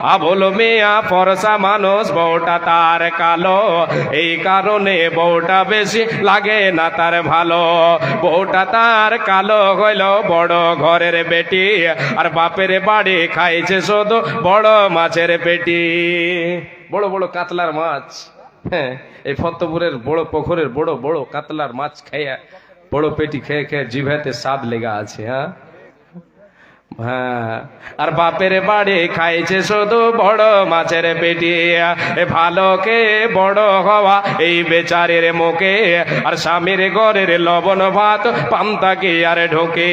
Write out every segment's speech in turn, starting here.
আবল মিয়া ফরসা মানুষ, বউটা তার কালো। এই কারণে বউটা বেশি লাগে না তার ভালো। বউটা তার কালো হইল বড় ঘরের বেটি, আর বাপের বাড়ি খাইছে শুধু বড় মাছের পেটি। বড় বড় কাতলার মাছ হ্যাঁ এই ফতপুরের বড় পুকুরের বড় বড় কাতলার মাছ খাইয়া বড় পেটি খেয়ে খেয়ে জিভেতে স্বাদ লেগা আছে হ্যাঁ? হ্যাঁ আর বাপের বাড়ি খাইছে শুধু বড় মাছের পেটি। এ ভালোকে বড় হওয়া এই বেচারের মুখে? আর স্বামীর ঘরের লবণ ভাত পান্তাকে আর ঢোকে?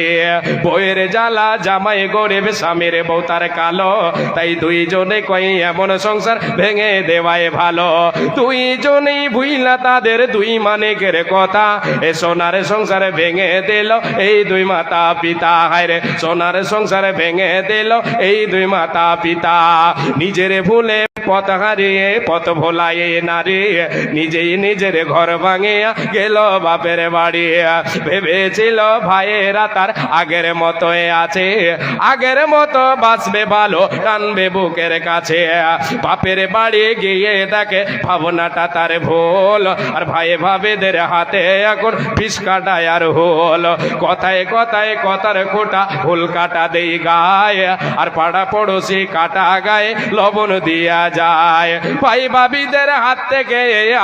বইয়ের জ্বালা জামাই গরিব, স্বামীর বউ তার কালো। তাই দুইজনে কই এমন সংসার ভেঙে দেওয়ায় ভালো। দুইজনেই ভুইলা তাদের দুই মানিকের কথা। এ সোনার সংসার ভেঙে দিল এই দুই মাতা পিতা হায় সোনার সংসার ভেঙে দিল এই দুই মাতা পিতা নিজের ভুলে পথ হারিয়ে পথ ভোলায় নারী নিজেই নিজের ঘর ভাঙিয়া গেল বাপের বাড়ি। ভেবেছিল ভাইয়েরা তার আগের মতোই আছে। আগের মতো বাঁচবে ভালো, টানবে বুকের কাছে। বাপের বাড়ি গিয়ে দেখে ভাবনাটা তার ভুল। আর ভাই ভাবেদের হাতে এখন পিস কাটায় আর হোল। কথায় কথায় কথার খোটা ভুল কাটা দেই গায়ে। আর পাড়া পড়োশি কাটা গায়ে লবণ দিয়া যায়। ভাই ভাবিদের হাত থেকে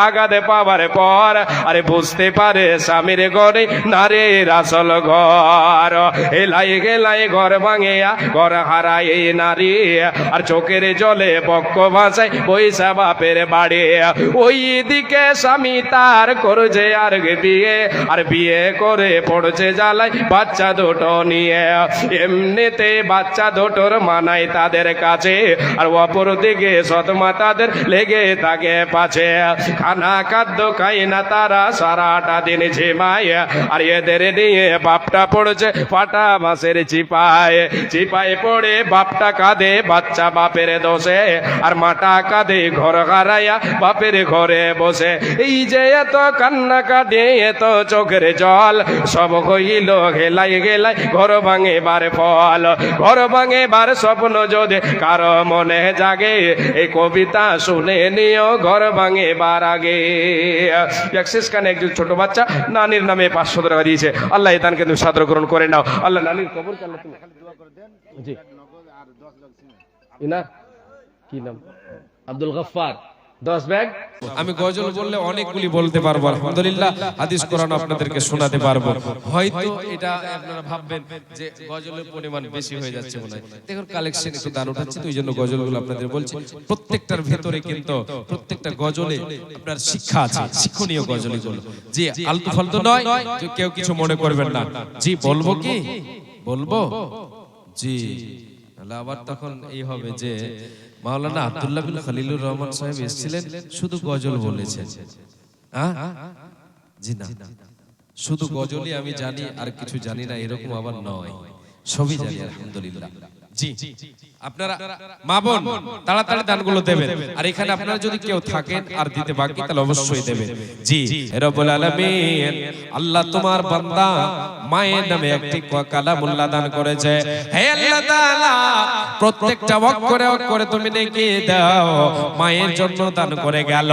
আঘাত পাওয়ার পর, আরে বুঝতে পারে স্বামীর ঘরে নারীর আসল ঘর। এলাই গেলাই ঘর ভাঙিয়া ঘর হারায় নারী, আর চোখের জলে বক্ষ ভাষায় পয়সা বাপের বাড়ি। ওই দিকে স্বামী তার করছে আর বিয়ে আর বিয়ে করে পড়ছে জ্বালাই বাচ্চা দুটো নিয়ে। এমনিতে বাচ্চা দুটোর মানায় তাদের কাছে, আর অপর দিকে সৎমা তাদের লেগে থাকে পাছে। খানা খাদ্য খাই না তারা, সারাটা দিন ঝিমায়। আর এদের নিয়ে বাপটা পড়ছে ফাটা মাসের চিপায়। চিপায় পড়ে বাপটা কাঁদে, বাচ্চা বাপের দোষে। আর মাটা কাঁদে, ঘর হারাইয়া বাপের ঘরে বসে। এই যে এত কান্না কাটে এত চোখের জল, সব হইল গেলাই গেলাই ঘর ভাঙে বার ফল। ঘর ভাঙে বার স্বপ্ন যদি কারও মনে জাগে এই কবিতা শুনে নিয় ঘর ভাঙে বার আগে। অ্যাক্সিস কানে একজন ছোট বাচ্চা নানির নামে পাঁচশো টাকা দিয়েছে। আল্লাহ এই দানকে তুমি সাদর গ্রহণ করে নাও। আল্লাহ নানির কবর কেন তুমি জি। ইনার কি নাম? আব্দুল গফফার। দশ ব্যাগ? আমি গজল বললে অনেকগুলি বলতে পারব, আলহামদুলিল্লাহ। হাদিস, কোরআন আপনাদেরকে শোনাতে পারব। হয়তো এটা আপনারা ভাববেন যে গজলের পরিমাণ বেশি হয়ে যাচ্ছে মনে হয়। দেখুন কালেকশন একটু দান উঠাচ্ছে, তো ওই জন্য গজলগুলো আপনাদের বলছি। প্রত্যেকটার ভেতরে কিন্তু প্রত্যেকটা গজলে আপনার শিক্ষা আছে, শিক্ষণীয় গজলগুলো। জি আলতু ফালতু নয় কেউ কিছু মনে করবেন না। জি, বলব কি? বলব? জি। আবার তখন এই হবে যে মাওলানা আব্দুল্লাহ বিন খলিলুর রহমান সাহেব এসেছিলেন, শুধু গজল বলেছেন? জি না। শুধু গজলই আমি জানি, আর কিছু জানি না, এরকম আবার নয়। সবই জানি, আলহামদুলিল্লাহ। জি। আপনারা মা বোন তাড়াতাড়ি দানগুলো দেবেন। আর এখানে আপনারা যদি কেউ থাকেন আর দিতে বাকি তাহলে অবশ্যই দেবেন। জি। রব্বুল আলামিন আল্লাহ তোমার বান্দা মায়ের নামে একটি কালামুল্লাহ দান করেছে। হে আল্লাহ তাআলা প্রত্যেকটা অক্ষরে অক্ষরে তুমি নেকি দাও মায়ের জন্য দান করে গেল।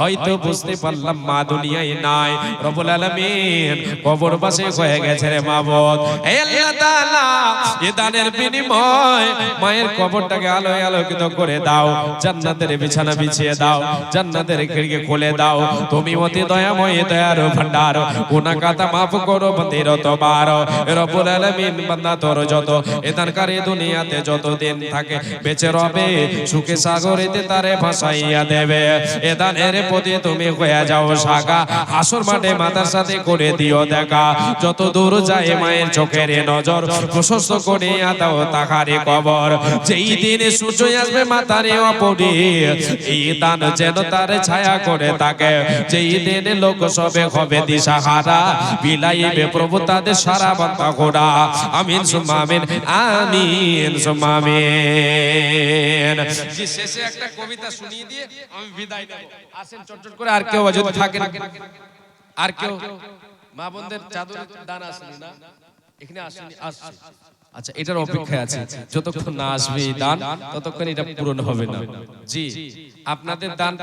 হয়তো বুঝতে পারলাম মা দুনিয়ায় নাই। রব্বুল আলামিন কবরবাসী হয়ে গেছে রে মাবুদ হে আল্লাহ তাআলা এ দানের বিনিময় মায়ের কবরটাকে আলোয় আলোকিত করে দাও, জান্নাতের বিছানা বিছিয়ে দাও, জান্নাতের খিড়কি খুলে দাও। তুমি অতি দয়াময়, দয়ার ভান্ডার কাতা মাফ করো বন্দির তোমার বান্দা তোর যত দুনিয়াতে যত দিন থাকে, বেঁচে রবে, সুখে সাগরেতে তারে ভাসাইয়া দেবে। এদানের প্রতি তুমি হয়ে যাও সাগা, হাসর মাঠে মাতার সাথে করে দিও দেখা। যত দূর যায় মায়ের চোখের নজর, প্রশস্ত করে দাও তাহারে কবর যেই দিনে সূর্য আসবে মাতারে অপরি এই দান যেন তার ছায়া করে তাকে যেই দিনে লোক সবে হবে দিশাহারা বিলাইবে প্রভু তাদের সারা বান্তা ঘোড়া। আমিন সুম্মা আমিন আমিন। সুম্মা আমিন। জি, শেষে একটা কবিতা শুনিয়ে দিয়ে আমি বিদায় নেব। আসেন চটচট করে আর কেউ যদি থাকেন? আর কেউ? মা বোনদের চাদর দান আসেনি না? এখানে আসেনি আসছে। আচ্ছা এটার অপেক্ষায় আছে। যতক্ষণ না আসবে এই দান ততক্ষণ এটা পূরণ হবে না। জি আপনাদের দান